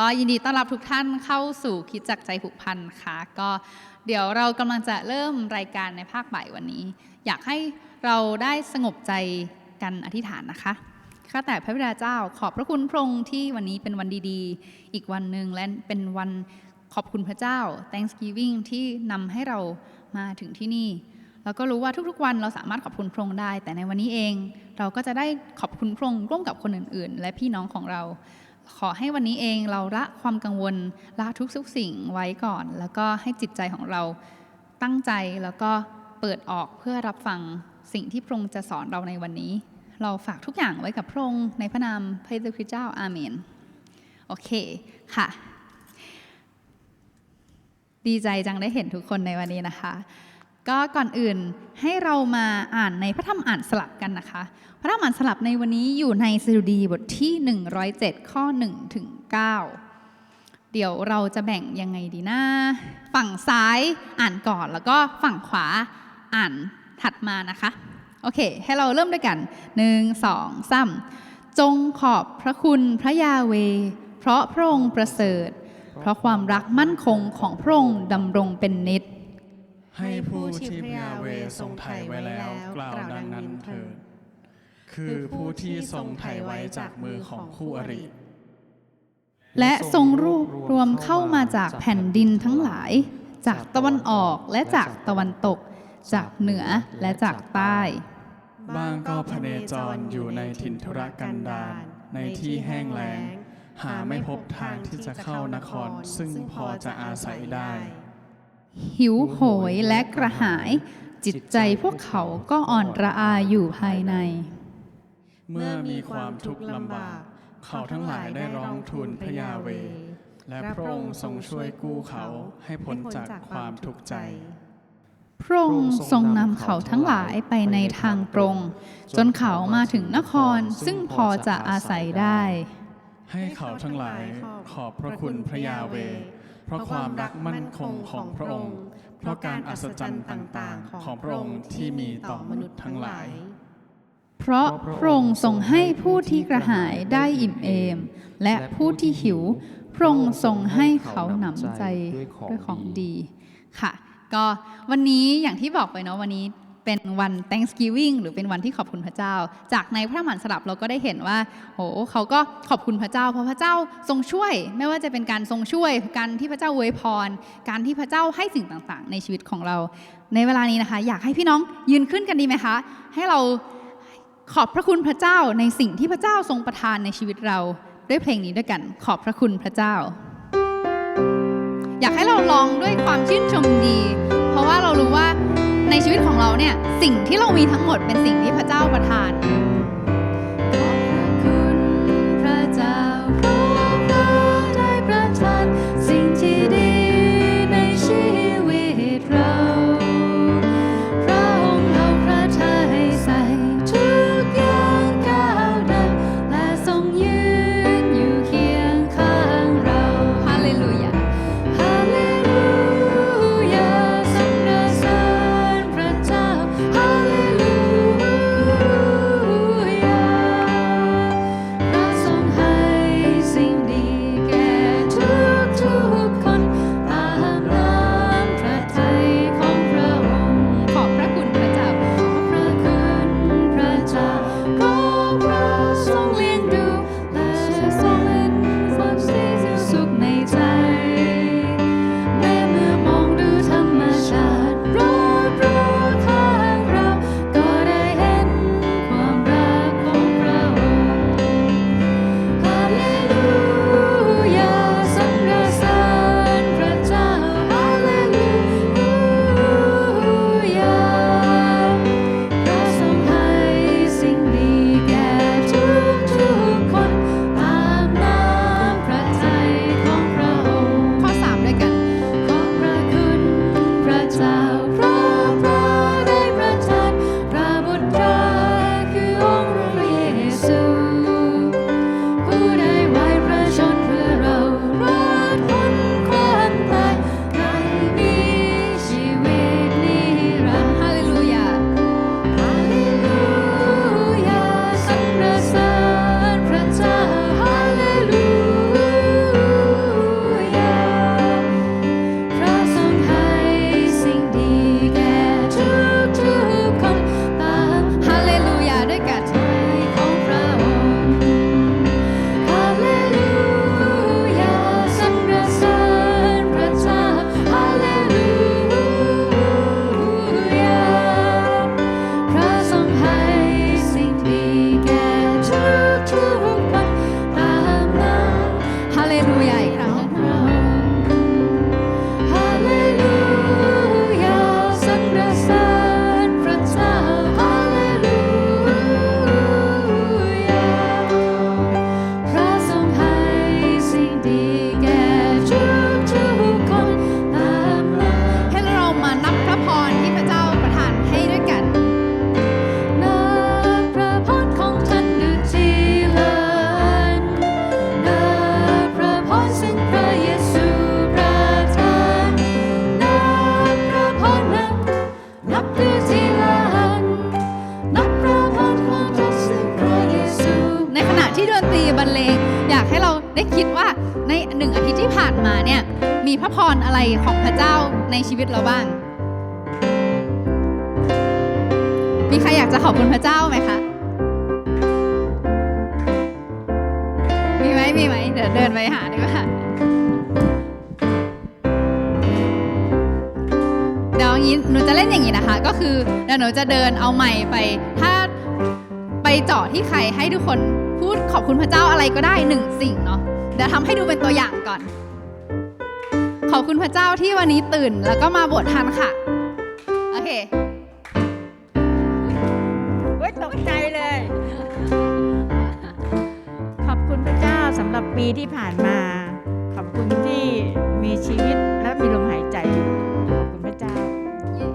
ก็ยินดีต้อนรับทุกท่านเข้าสู่คิดจักใจผูกพันค่ะ ก็เดี๋ยวเรากำลังจะเริ่มรายการในภาคบ่ายวันนี้ อยากให้เราได้สงบใจกันอธิษฐานนะคะข้าแต่พระบิดาเจ้าขอบพระคุณพระองค์ที่วันนี้เป็นวันดีๆ อีกวันหนึ่งและเป็นวันขอบคุณพระเจ้า Thanksgiving ที่นำให้เรามาถึงที่นี่แล้วก็รู้ว่าทุกๆวันเราสามารถขอบคุณพระองค์ได้ แต่ในวันนี้เอง เราก็จะได้ขอบคุณพระองค์ร่วมกับคนอื่นๆ และพี่น้องของเรา ขอให้วันนี้เองเราละความกังวลละทุกทุกสิ่งไว้ก่อน แล้วก็ให้จิตใจของเราตั้งใจแล้วก็เปิดออกเพื่อรับฟังสิ่งที่พระองค์จะสอนเราในวันนี้ เราฝากทุกอย่างไว้กับพระองค์ในพระนามพระเยซูคริสต์เจ้าอาเมน โอเคค่ะ ดีใจจังได้เห็นทุกคนในวันนี้นะคะ ก็ก่อนอื่นให้เรามาอ่านในพระธรรมอ่านสลับกันนะคะ พระธรรมอ่านสลับในวันนี้อยู่ในสดุดีบทที่ 107 ข้อ1ถึง9เดี๋ยวเราจะแบ่งยังไงดีนะฝั่งซ้ายอ่านก่อนแล้วก็ฝั่งขวาอ่านถัดมานะคะ โอเค ให้เราเริ่มด้วยกัน 1 2 3 จงขอบพระคุณพระยาเว เพราะพระองค์ประเสริฐ เพราะความรักมั่นคงของพระองค์ดำรงเป็นนิจ ให้ผู้ที่พระยาเวทรงไถ่ไว้แล้วกล่าวดังนั้นเถิด คือผู้ที่ทรงไถ่ไว้จากมือของคู่อริ และทรงรวบรวมเข้ามาจากแผ่นดินทั้งหลาย จากตะวันออกและจากตะวันตก จากเหนือและจากใต้ บ้างก็พเนจรอยู่ในถิ่นธุรกันดารในที่แห้งแล้ง หาไม่พบทางที่จะเข้านครซึ่งพอจะอาศัยได้ หิวโหยและกระหาย จิตใจพวกเขาก็อ่อนระอาอยู่ภายใน เมื่อมีความทุกข์ลำบาก เขาทั้งหลายได้ร้องทูลพระยาเว และพระองค์ทรงช่วยกู้เขาให้พ้นจากความทุกข์ใจ พระองค์ทรงนำเขาทั้งหลายไปในทางตรง จนเขามาถึงนครซึ่งพอจะอาศัยได้ ให้เขาทั้งหลายขอบพระคุณพระยาเว เพราะความรักมั่นคงของพระองค์ เพราะการอัศจรรย์ต่างๆ ของพระองค์ที่มีต่อมนุษย์ทั้งหลาย เพราะพระองค์ทรงให้ผู้ที่กระหายได้อิ่มเอม และผู้ที่หิว พระองค์ทรงให้เขาหนำใจด้วยของดีค่ะ ก็วันนี้อย่างที่บอกไปเนาะวันนี้ เป็นวัน Thanksgiving หรือเป็นวันที่ขอบคุณพระเจ้า จากในพระหมันสลับเราก็ได้เห็นว่าโหเขาก็ขอบคุณพระเจ้า เพราะพระเจ้าทรงช่วย ไม่ว่าจะเป็นการทรงช่วย การที่พระเจ้าอวยพร การที่พระเจ้าให้สิ่งต่างๆ ในชีวิตของเรา ในเวลานี้นะคะ อยากให้พี่น้องยืนขึ้นกันดีไหมคะ ให้เราขอบพระคุณพระเจ้าในสิ่งที่พระเจ้าทรงประทานในชีวิตเราด้วยเพลงนี้ด้วยกัน ขอบพระคุณพระเจ้า อยากให้เราลองด้วยความชื่นชมดี เพราะว่าเรารู้ว่า ในชีวิตของเราเนี่ยสิ่งที่เรามีทั้งหมดเป็นสิ่งที่พระเจ้าประทาน ในชีวิตเราบ้าง มีใครอยากจะขอบคุณพระเจ้าไหมคะ มีไหมมีไหมเดี๋ยวเดินไปหาดีกว่าเดี๋ยวนี้หนูจะเล่นอย่างนี้นะคะ ก็คือเดี๋ยวหนูจะเดินเอาใหม่ไป ถ้าไปเจาะที่ใครให้ทุกคนพูดขอบคุณพระเจ้าอะไรก็ได้หนึ่งสิ่งเนาะเดี๋ยวทำให้ดูเป็นตัวอย่างก่อน ขอบคุณพระเจ้าที่วันนี้ตื่นแล้วก็มาบวชทันค่ะ โอเคเว้ยตกใจเลย ขอบคุณพระเจ้าสำหรับปีที่ผ่านมา ขอบคุณที่มีชีวิตและมีลมหายใจอยู่ขอบคุณพระเจ้า เย้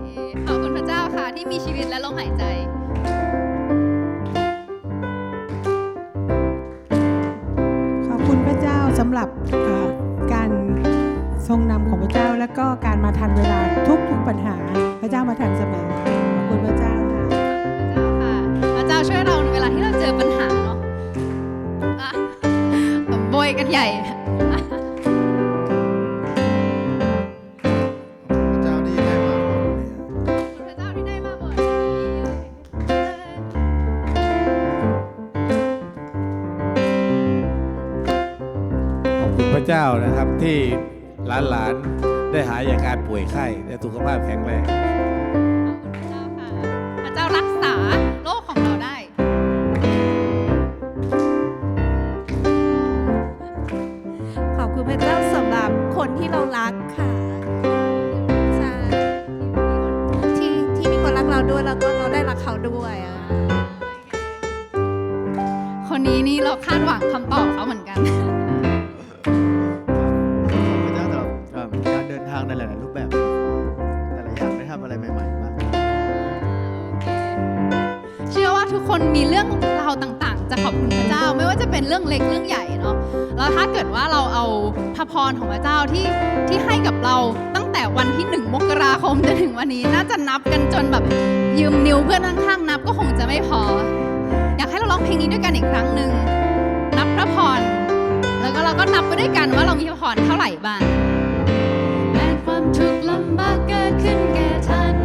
ขอบคุณพระเจ้าค่ะที่มีชีวิตและลมหายใจ ขอบคุณพระเจ้าสำหรับเอ่อการ ทรงนำของพระเจ้าและก็การมาทันเวลาทุกทุกๆปัญหา พระเจ้ามาทันเสมอขอบคุณพระเจ้าค่ะพระเจ้าช่วยเราในเวลาที่เราเจอปัญหาเนาะอะโบยกันใหญ่พระเจ้าที่ได้มาบอกเลยอะพระเจ้าที่ได้มาหมดขอบคุณพระเจ้านะครับที่ หลานๆได้หายจากการป่วยไข้ และสุขภาพแข็งแรง มีเรื่องราวต่างๆ จะขอบคุณพระเจ้าไม่ว่าจะเป็นเรื่องเล็กเรื่องใหญ่เนาะแล้วถ้าเกิดว่าเราเอาพระพรของพระเจ้าที่ที่ให้กับเราตั้งแต่วันที่หนึ่งมกราคมจนถึงวันนี้ น่าจะนับกันจนแบบยืมนิ้วเพื่อนข้างๆนับก็คงจะไม่พอ อยากให้เราร้องเพลงนี้ด้วยกันอีกครั้งหนึ่งนับพระพรแล้วก็เราก็นับไปด้วยกันว่าเรามีพระพรเท่าไหร่บ้างแม้ความทุกข์ลำบากเกิดขึ้นแก่ท่าน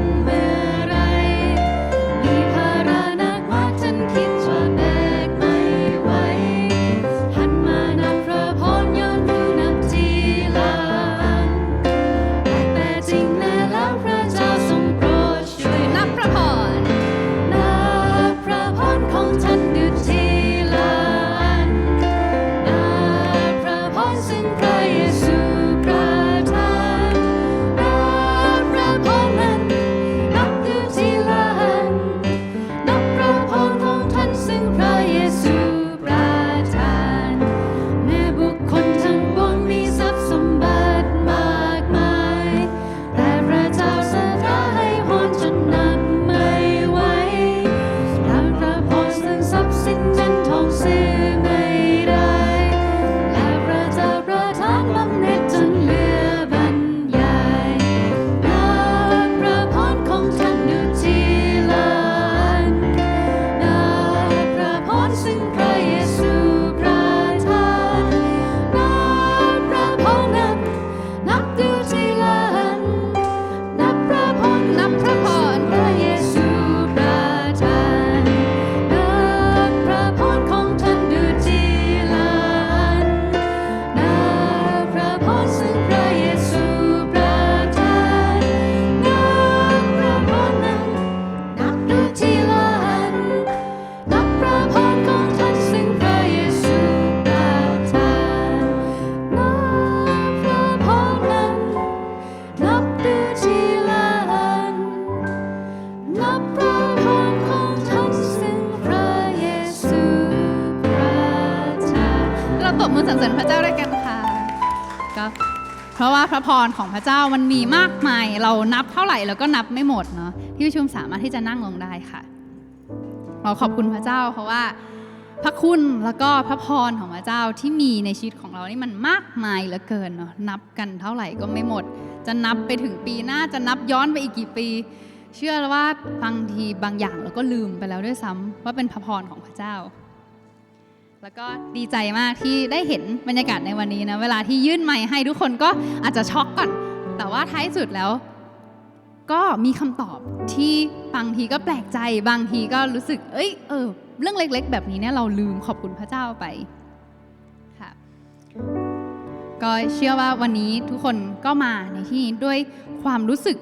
รของพระเจ้ามันมีมากมาย เรานับเท่าไหร่แล้วก็นับไม่หมดเนาะที่ประชุมสามารถที่จะนั่งลงได้ค่ะ เราขอบคุณพระเจ้า เพราะว่าพระคุณแล้วก็พระพรของพระเจ้าที่มีในชีวิตของเรานี่มันมากมายเหลือเกินเนาะนับกันเท่าไหร่ก็ไม่หมด จะนับไปถึงปีหน้าจะนับย้อนไปอีกกี่ปี เชื่อว่าบางทีบางอย่างเราก็ลืมไปแล้วด้วยซ้ำว่าเป็นพระพรของพระเจ้า แล้วก็ดีใจมากที่ได้เห็นบรรยากาศในวันนี้นะ เวลาที่ยื่นไมค์ให้ทุกคนก็อาจจะช็อกก่อน แต่ว่าท้ายสุดแล้ว ก็มีคำตอบที่บางทีก็แปลกใจ บางทีก็รู้สึก เอ้ย เออ เรื่องเล็กๆ แบบนี้เนี่ยเราลืมขอบคุณพระเจ้าไปค่ะ ก็เชื่อว่าวันนี้ทุกคนก็มาในที่นี้ด้วยความรู้สึก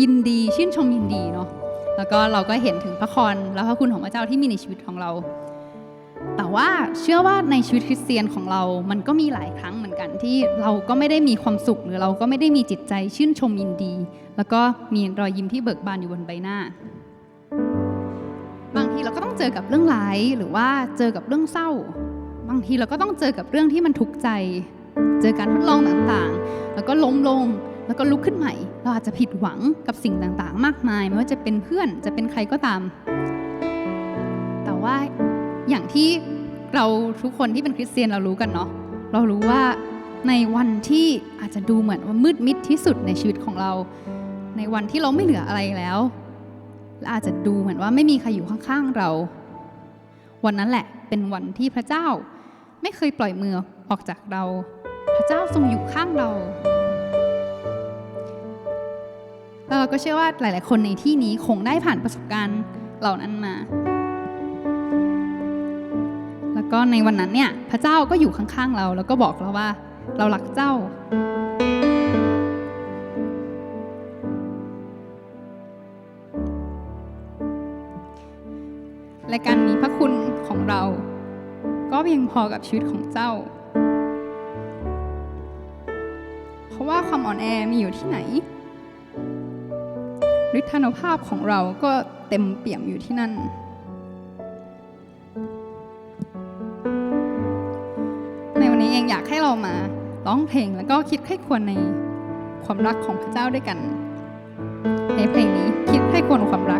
ยินดี ชื่นชมยินดีเนาะ แล้วก็เราก็เห็นถึงพระครและพระคุณของพระเจ้าที่มีในชีวิตของเรา แต่ว่าเชื่อว่าในชีวิตคริสเตียนของเรา มันก็มีหลายครั้งเหมือนกันที่เราก็ไม่ได้มีความสุข หรือเราก็ไม่ได้มีจิตใจชื่นชมยินดี แล้วก็มีรอยยิ้มที่เบิกบานอยู่บนใบหน้า บางทีเราก็ต้องเจอกับเรื่องร้ายหรือว่าเจอกับเรื่องเศร้า บางทีเราก็ต้องเจอกับเรื่องที่มันทุกข์ใจ เจอการทดลองต่างๆ แล้วก็ล้มลง แล้วก็ลุกขึ้นใหม่ เราอาจจะผิดหวังกับสิ่งต่างๆ มากมาย ไม่ว่าจะเป็นเพื่อนจะเป็นใครก็ตาม แต่ว่าอย่างที่เราทุกคนที่เป็นคริสเตียนเรารู้กันเนาะเรารู้ว่าในวันที่อาจจะดูเหมือนว่ามืดมิดที่สุดในชีวิตของเรา ในวันที่เราไม่เหลืออะไรแล้วและอาจจะดูเหมือนว่าไม่มีใครอยู่ข้างๆเรา วันนั้นแหละเป็นวันที่พระเจ้าไม่เคยปล่อยมือออกจากเรา พระเจ้าทรงอยู่ข้างเรา แล้วเราก็เชื่อว่าหลาย ๆ คนในที่นี้คงได้ผ่านประสบการณ์เหล่านั้นมา แล้วก็ในวันนั้นเนี่ยพระเจ้าก็อยู่ข้างๆเรา แล้วก็บอกเราว่า เรารักเจ้า และการมีพระคุณของเรา ก็เพียงพอกับชีวิตของเจ้า เพราะว่าความอ่อนแอมีอยู่ที่ไหน ฤทธานุภาพของเราก็เต็มเปี่ยมอยู่ที่นั่น ในวันนี้เองอยากให้เรามาร้องเพลงแล้วก็คิดให้ควรในความรักของพระเจ้าด้วยกัน ในเพลงนี้คิดให้ควรความรัก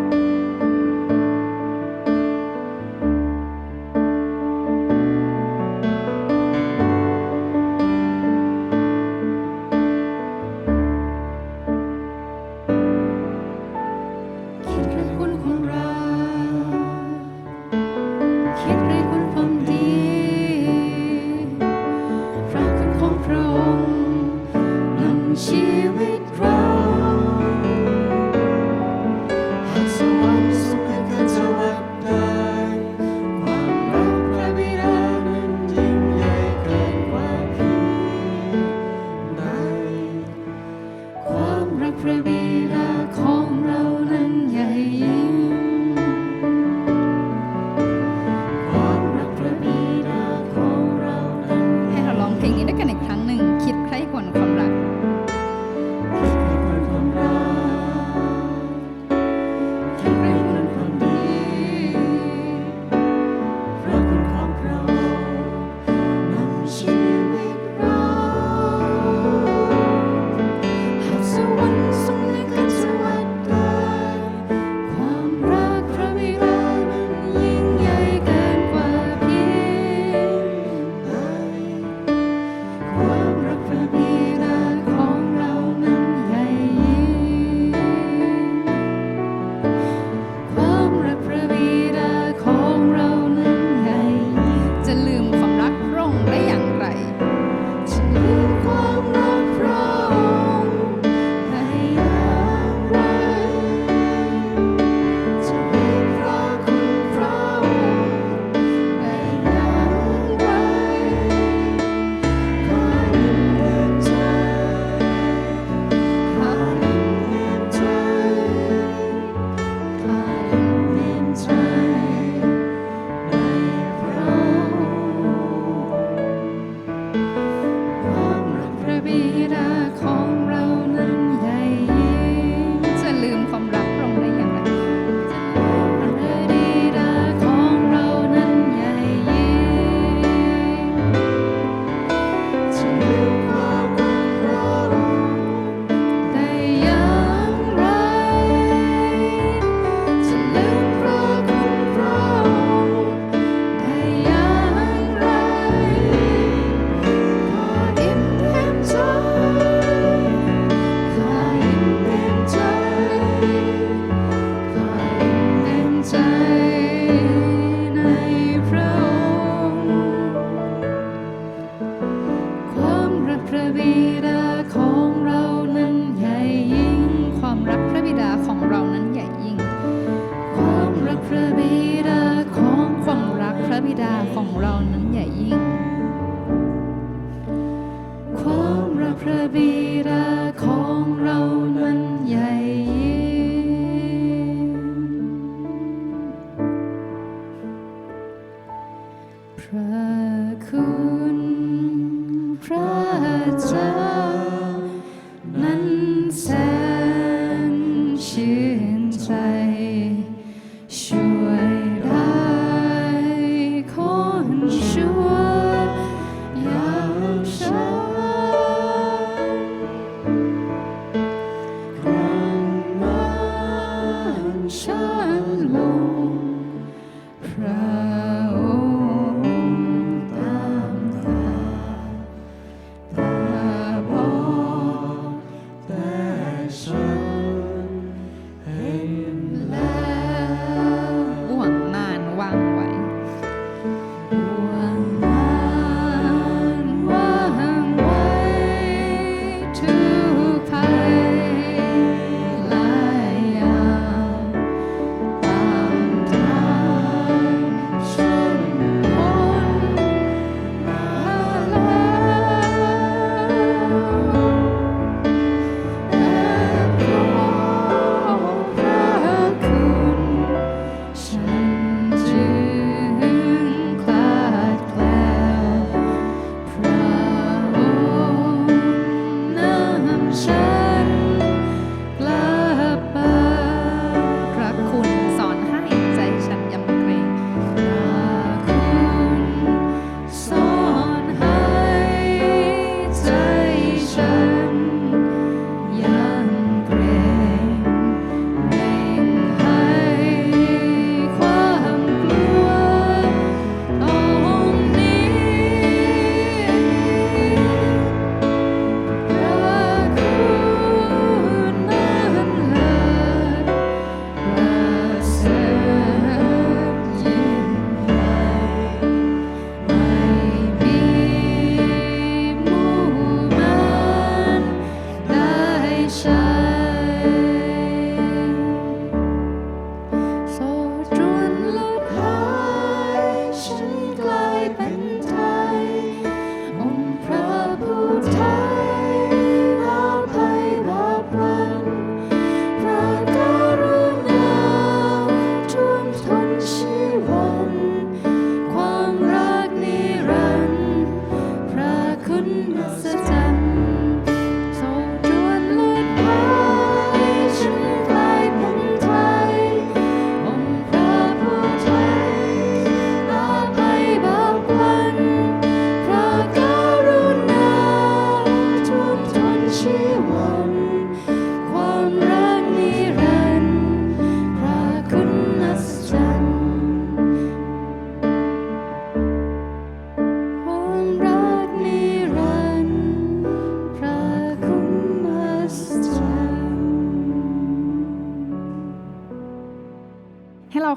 so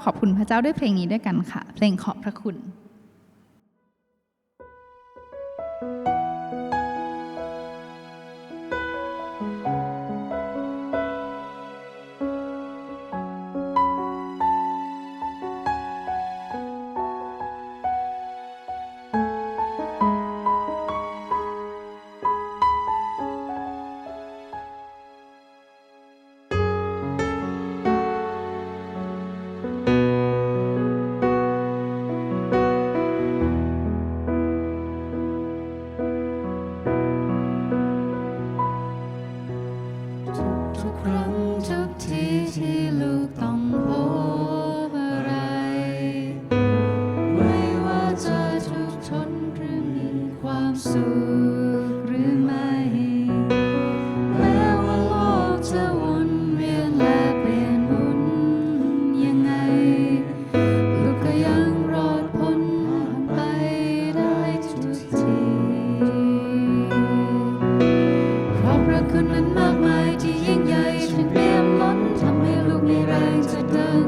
ขอบคุณพระเจ้าด้วยเพลงนี้ด้วยกันค่ะ เพลงขอบพระคุณ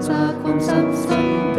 Samstag um Samstag.